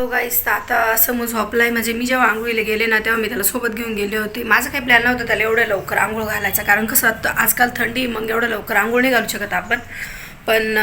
हो गाईस तर आता समज झोपलाय. म्हणजे मी जेव्हा आंघोळीला गेले ना तेव्हा मी त्याला सोबत घेऊन गेले होते. माझं काही प्लॅन नव्हतं त्याला एवढ्या लवकर आंघोळ घालायचा. कारण कसं आता आजकाल थंडी मग एवढं लवकर आंघोळ नाही घालू शकत आपण. पण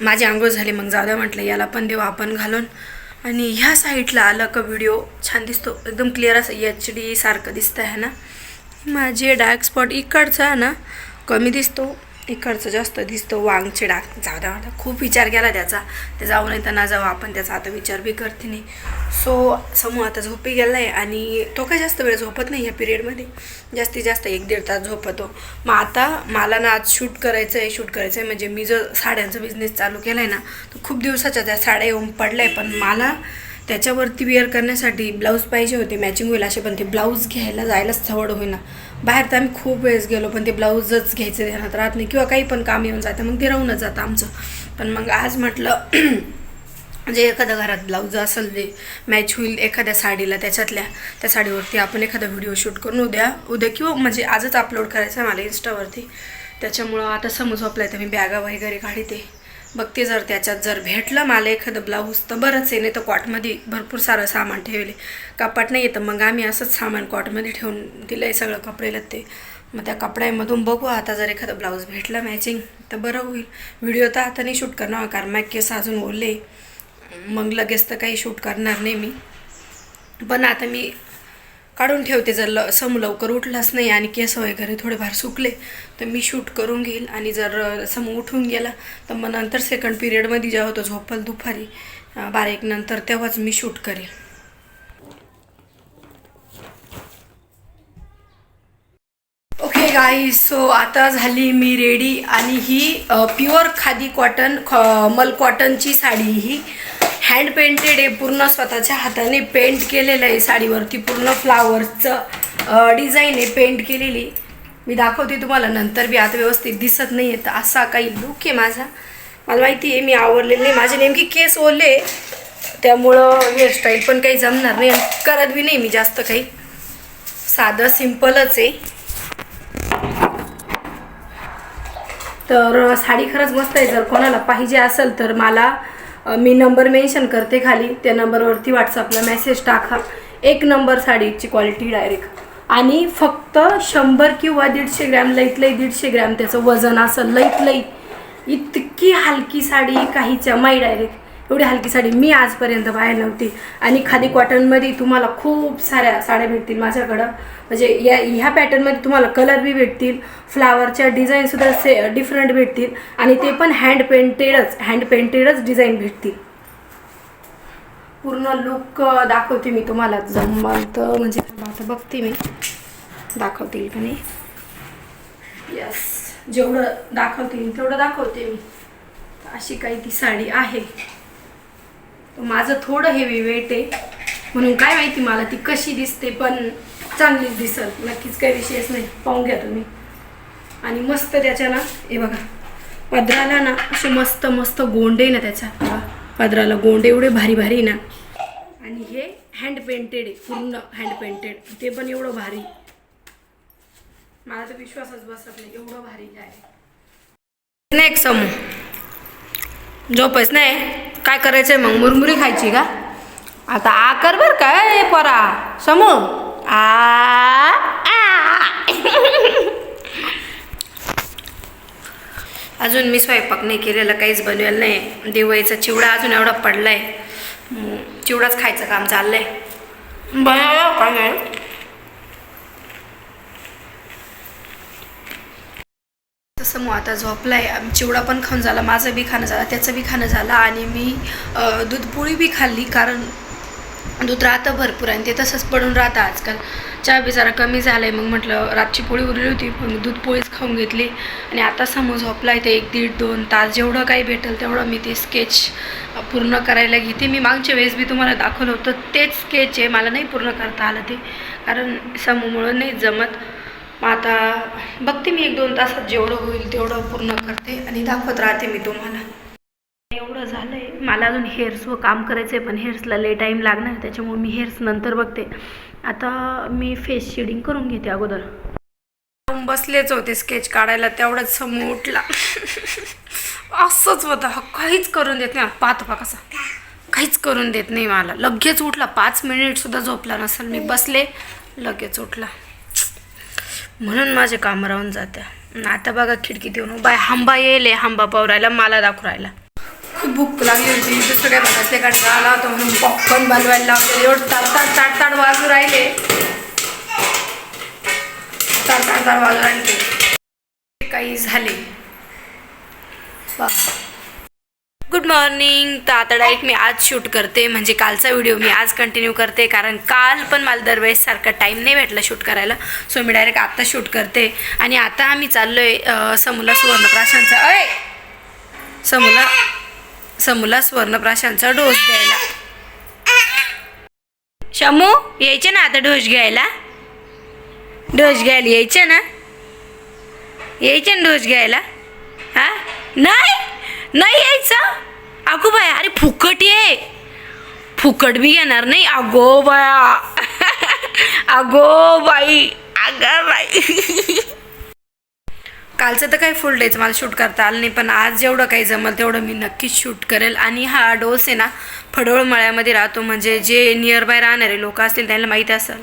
माझी आंघोळ झाली मग जाऊ द्या म्हटलं याला पण देऊ आपण घालून. आणि ह्या साईडला आलं का व्हिडिओ छान दिसतो. एकदम क्लिअर असं एच डी सारखं दिसतं आहे ना? माझे डार्क स्पॉट इकडचा आहे ना कमी दिसतो. इकडचं जास्त दिसतं वांगचे डाग जाऊ द्या आता खूप विचार केला त्याचा. ते जाऊ नाही तर ना जाऊ आपण. त्याचा आता विचार बी करते नाही सो समूह आता झोपी गेला आहे आणि तो काय जास्त वेळ झोपत नाही या पिरियडमध्ये जास्तीत जास्त एक दीड तास झोपतो. मग आता मला ना आज शूट करायचं आहे शूट करायचं आहे म्हणजे मी जो साड्यांचा बिझनेस चालू केला आहे ना तो खूप दिवसाच्या त्या साड्या येऊन पडल्या. आहे पण मला त्याच्यावरती वेअर करण्यासाठी ब्लाऊज पाहिजे होते. मॅचिंग होईल असे पण ते ब्लाऊज घ्यायला जायलाच सवड होईना. बाहेर तर आम्ही खूप वेळेस गेलो पण ते ब्लाऊजच घ्यायचं ध्यानात राहत नाही किंवा काही पण काम येऊन जातं मग ते राहूनच जातं आमचं. पण मग आज म्हटलं जे एखाद्या घरात ब्लाऊज असेल जे मॅच होईल एखाद्या साडीला त्याच्यातल्या त्या साडीवरती आपण एखादा व्हिडिओ शूट करून उद्या उद्या किंवा म्हणजे आजच अपलोड करायचा आहे मला इन्स्टावरती त्याच्यामुळं आता समज आपल्या तर मी बॅगा वगैरे काढते. बघते जर त्याच्यात जर भेटलं मला एखादं ब्लाऊज तर बरंच आहे नाही तर कॉटमध्ये भरपूर सारं सामान ठेवले. कपाट नाही येतं मग आम्ही असंच सामान कॉटमध्ये ठेवून दिलं आहे सगळं कपडेला ते. मग त्या कपड्यामधून बघू आता जर एखादं ब्लाऊज भेटलं मॅचिंग तर बरं होईल. व्हिडिओ तर आता नाही शूट करणार कारण मग केस अजून ओले. मग लगेच तर काही शूट करणार नाही मी. पण आता मी काढून ठेवते. जर ल सम लवकर उठलाच नाही आणि केस वगैरे थोडेफार सुकले तर मी शूट करून घेईल. आणि जर सम उठून गेला तर मग नंतर सेकंड पिरियडमध्ये जेव्हा तो झोपल दुपारी बारीक नंतर तेव्हाच मी शूट करेल. ओके गाई सो आता झाली मी रेडी आणि ही प्युअर खादी कॉटन मल कॉटनची साडी ही. हँड पेंटेड आहे पूर्ण स्वतःच्या हाताने पेंट केलेलं आहे साडीवरती पूर्ण फ्लावर्सचं डिझाईन आहे पेंट केलेली. मी दाखवते तुम्हाला नंतर बी आता व्यवस्थित दिसत नाही आहे तर असा काही लुक आहे माझा. मला माहिती आहे मी आवडलेलं नाही. माझे नेमकी केस ओले त्यामुळं हेअरस्टाईल पण काही जमणार नाही करत बी नाही मी जास्त काही. साधं सिम्पलच आहे. तर साडी खरंच मस्त आहे. जर कोणाला पाहिजे असेल तर मला मी नंबर मेन्शन करते खाली. त्या नंबरवरती व्हॉट्सअपला मेसेज टाका. एक नंबर साडीची क्वालिटी डायरेक्ट आणि फक्त शंभर किंवा दीडशे ग्रॅम लईत लई दीडशे ग्रॅम त्याचं वजन असं लईत लई. इतकी हलकी साडी काही चमाई डायरेक्ट एवढी हलकी साडी मी आजपर्यंत बाहेर नव्हती. आणि खादी कॉटनमध्ये तुम्हाला खूप साऱ्या साड्या भेटतील माझ्याकडं. म्हणजे या ह्या पॅटर्नमध्ये तुम्हाला कलर बी भेटतील फ्लावरच्या डिझाईनसुद्धा से डिफरंट भेटतील आणि ते पण हँड पेंटेडच हँड पेंटेडच डिझाईन भेटतील. पूर्ण लुक दाखवते मी तुम्हाला. जमत म्हणजे आता बघते मी. दाखवते येईल का नाही? यस जेवढं दाखवते तेवढं दाखवते मी. अशी काही ती साडी आहे. माझं थोडं हेवी वेट आहे. म्हणून काय माहिती मला ती कशी दिसते पण चांगलीच दिसल. नक्कीच काही विषयच नाही. पाहून घ्या तुम्ही. आणि मस्त त्याच्या ना हे बघा. पदराला ना असे मस्त मस्त गोंडे ना त्याच्या. पदराला गोंडे एवढे भारी भारी ना. आणि हे हँड पेंटेड आहे पूर्ण हँड पेंटेड ते पण एवढं भारी. मला तर विश्वासच बसत नाही एवढं भारी आहे. नाही एक समूह झोपच नाही. काय करायचंय मग? मुरमुरी खायची का? आता आ कर बर काय परा. समोर आ आ. अजून मी स्वयंपाक नाही केलेला काहीच बनवेल नाही. दिवाळीचा चिवडा अजून एवढा पडलाय. चिवडाच खायचं काम चाललंय. बनवलं काय समूह आता झोपलाय. आहे चिवडा पण खाऊन झाला माझं बी खाणं झालं त्याचं बी खाणं झालं आणि मी दूधपोळी बी खाल्ली कारण दूध राहतं भरपूर आणि ते तसंच पडून राहतं आजकाल. चहा बी जरा कमी झालं आहे मग म्हटलं रातची पोळी उरली होती पण दूध पोळीच खाऊन घेतली. आणि आता समोर झोपला आहे ते एक दीड दोन तास जेवढं काही भेटेल तेवढं मी ते स्केच पूर्ण करायला घेते. मी मागच्या वेळेस बी तुम्हाला दाखवलं होतं तेच स्केच आहे. मला नाही पूर्ण करता आलं ते. कारण समूहमुळं नाही जमत. मग आता बघते मी एक दोन तासात जेवढं होईल तेवढं पूर्ण करते आणि दाखवत राहते मी तुम्हाला. एवढं झालं आहे मला अजून हेअर्सवर काम करायचं आहे पण हेअर्सला लय टाईम लागणार त्याच्यामुळे मी हेअर्स नंतर बघते. आता मी फेस शेडिंग करून घेते अगोदर. बसलेच होते स्केच काढायला तेवढाच समोर उठला. असंच होतं. काहीच करून देत नाही. पाहतो पा कसा. काहीच करून देत नाही मला. लगेच उठला. पाच मिनिटसुद्धा झोपला नसेल. मी बसले लगेच उठला. म्हणून माझे काम राहून जाते. आता बघा खिडकीत येऊन बाय हांबा येईल हांबा पवरायला मला दाखवू राहिला. खूप भूक लागली होती. दुसरं काय बघायचं आला होता म्हणून पॉपकॉर्न बनवायला लावले एवढं ताडताड ताडताड वाजू राहिले. ताड ताड वाजू राहिले. काही झाले. बा गुड मॉर्निंग तर आता डायरेक्ट मी आज शूट करते. म्हणजे कालचा व्हिडिओ मी आज कंटिन्यू करते. कारण काल पण मला दरवेळेस सारखा टाईम नाही भेटला शूट करायला. सो मी डायरेक्ट आत्ता शूट करते. आणि आता आम्ही चाललो आहे समूला सुवर्णप्राशांचा अय! समूला समूला सुवर्णप्राशांचा डोस द्यायला. शमू यायचे ना आता डोस घ्यायला? डोस घ्यायला यायचे ना? यायचे ना डोस घ्यायला? हा? नाही? नाही यायचं? अगो बाया अरे फुकट ये. फुकट बी येणार नाही. अगो बाया. अगो बाई. अगं बाई. कालचं तर काही फुल डेच मला शूट करता आलं नाही पण आज जेवढं काही जमल तेवढं मी नक्कीच शूट करेल. आणि हा डोस आहे ना फडोळ मळ्यामध्ये राहतो म्हणजे जे नियर बाय राहणारे लोक असतील त्यांना माहिती असेल.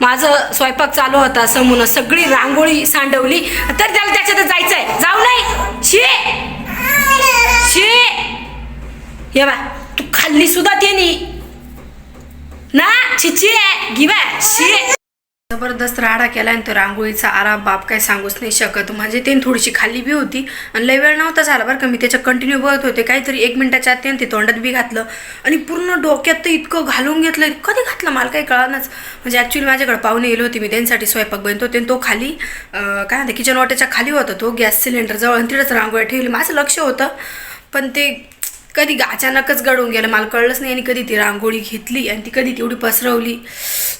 माझं स्वयंपाक चालू होता समून सगळी रांगोळी सांडवली. तर त्याला त्याच्यात जायचंय. जाऊ नाही. शे! शे! ये बा तू खाल्ली सुद्धा त्यानी ना छिची गिवा शे! जबरदस्त राडा केला आणि तो रांगोळीचा आराम बाप काय सांगूच नाही शकत. म्हणजे ते थोडीशी खाली बी होती आणि लय वेळ नव्हता झाला बरं का. मी त्याच्या कंटिन्यू बघत होते. काहीतरी एक मिनिटाच्या आत ते तोंडात बी घातलं आणि पूर्ण डोक्यात तर इतकं घालून घेतलं. कधी घातलं? मला काही कळानच म्हणजे ॲक्च्युली माझ्याकडे पाहुणे येलो होते. मी त्यांच्यासाठी स्वयंपाक बनतो ते तो खाली काय म्हणते किचन वाट्याच्या खाली होता तो. गॅस सिलेंडर जवळ आणि तिथंच रांगोळ्या ठेवली. माझं लक्ष होतं. पण ते कधी अचानकच गडून गेलं. मला कळलंच नाही. आणि कधी ती रांगोळी घेतली आणि ती कधी तेवढी पसरवली.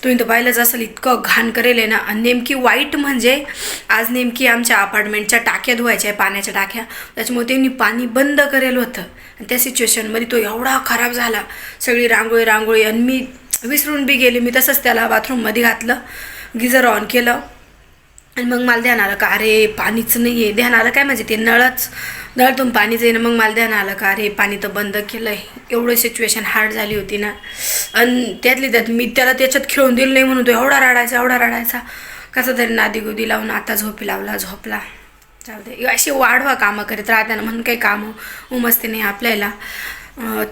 तुम्ही तर पाहिलंच असेल इतकं घाण करेल आहे ना. आणि नेमकी वाईट म्हणजे आज नेमकी आमच्या अपार्टमेंटच्या टाक्या धुवायच्या आहे पाण्याच्या टाक्या. त्याच्यामुळे त्यांनी पाणी बंद करेल होतं. आणि त्या सिच्युएशनमध्ये तो एवढा खराब झाला. सगळी रांगोळी रांगोळी. आणि मी विसरून बी गेले. मी तसंच त्याला बाथरूममध्ये घातलं. गिझर ऑन केलं. आणि मग मला ध्यान आलं का अरे पाणीच नाही आहे ध्यान आलं काय म्हणजे ते नळच नळातून पाणीच येणं मग मला ध्यान आलं का अरे पाणी तर बंद केलं आहे एवढं सिच्युएशन हार्ड झाली होती ना. आणि त्यातली त्यात मी त्याला त्याच्यात खेळून दिलं नाही म्हणून तो एवढा रडायचा एवढा रडायचा. कसं तरी नादी गोदी लावून आता झोपी लावला झोपला. जाऊ दे. अशी वाढवा कामं करीत राहताना म्हणून काही कामं उमजते नाही आपल्याला.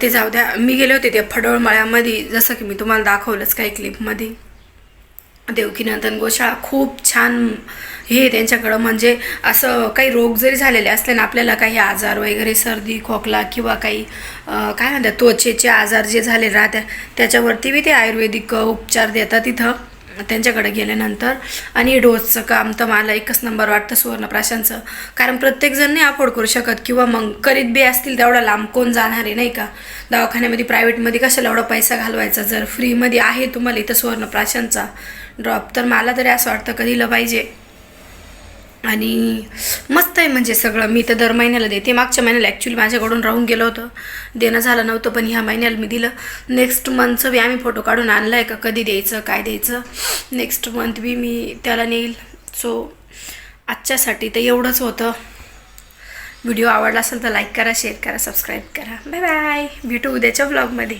ते जाऊ द्या. मी गेले होते त्या फडोळ मळ्यामध्ये जसं की मी तुम्हाला दाखवलंच काही क्लिपमध्ये देवकीनंदन गोशाळा खूप छान हे त्यांच्याकडं. म्हणजे असं काही रोग जरी झालेले असले ना आपल्याला काही आजार वगैरे सर्दी खोकला किंवा काही काय म्हणतात त्वचेचे आजार जे झाले राहत्या त्याच्यावरती बी ते आयुर्वेदिक उपचार देतात तिथं त्यांच्याकडे गेल्यानंतर. आणि डोसचं काम तर मला एकच नंबर वाटतं सुवर्णप्राशांचं. कारण प्रत्येकजण नाही अफोर्ड करू शकत किंवा मग करीत बी असतील तेवढा लांब कोण जाणार आहे नाही का? दवाखान्यामध्ये प्रायव्हेटमध्ये कशाला एवढा पैसा घालवायचा? जर फ्रीमध्ये आहे तुम्हाला इथं सुवर्णप्राशांचा ड्रॉप तर मला तरी असं वाटतं कधीला पाहिजे. आणि मस्त आहे म्हणजे सगळं. मी तर दर महिन्याला देते. मागच्या महिन्याला ॲक्च्युली माझ्याकडून राहून गेलं होतं. देणं झालं नव्हतं पण ह्या महिन्याला मी दिलं. नेक्स्ट मंथचं बी आम्ही फोटो काढून आणला आहे का कधी द्यायचं काय द्यायचं. नेक्स्ट मंथ बी मी त्याला नेईल. सो आजच्यासाठी तर एवढंच होतं. व्हिडिओ आवडला असेल तर लाईक करा शेअर करा सबस्क्राईब करा. बाय बाय भेटू उद्याच्या ब्लॉगमध्ये